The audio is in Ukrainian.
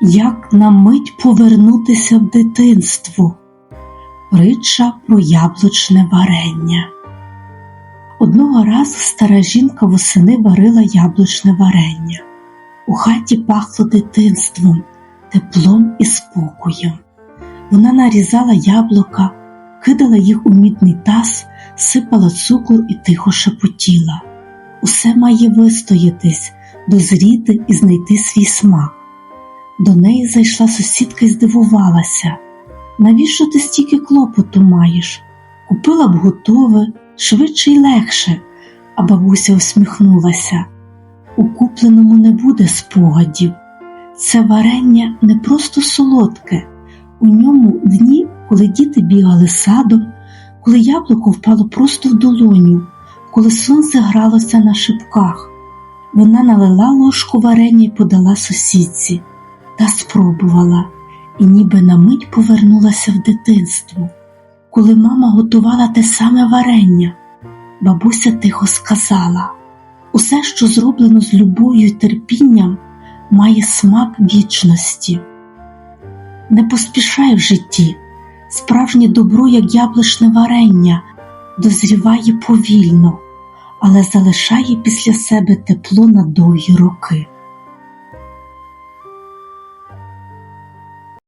Як на мить повернутися в дитинство? Притча про яблучне варення. Одного разу стара жінка восени варила яблучне варення. У хаті пахло дитинством, теплом і спокоєм. Вона нарізала яблука, кидала їх у мідний таз, сипала цукор і тихо шепотіла. Усе має вистоятись, дозріти і знайти свій смак. До неї зайшла сусідка і здивувалася. Навіщо ти стільки клопоту маєш? Купила б готове, швидше й легше, а бабуся усміхнулася. У купленому не буде спогадів. Це варення не просто солодке, у ньому дні, коли діти бігали садом, коли яблуко впало просто в долоню, коли сонце гралося на шипках. Вона налила ложку варення і подала сусідці та спробувала, і ніби на мить повернулася в дитинство. Коли мама готувала те саме варення, бабуся тихо сказала: усе, що зроблено з любов'ю й терпінням, має смак вічності. Не поспішай в житті, справжнє добро, як яблучне варення, дозріває повільно, але залишає після себе тепло на довгі роки.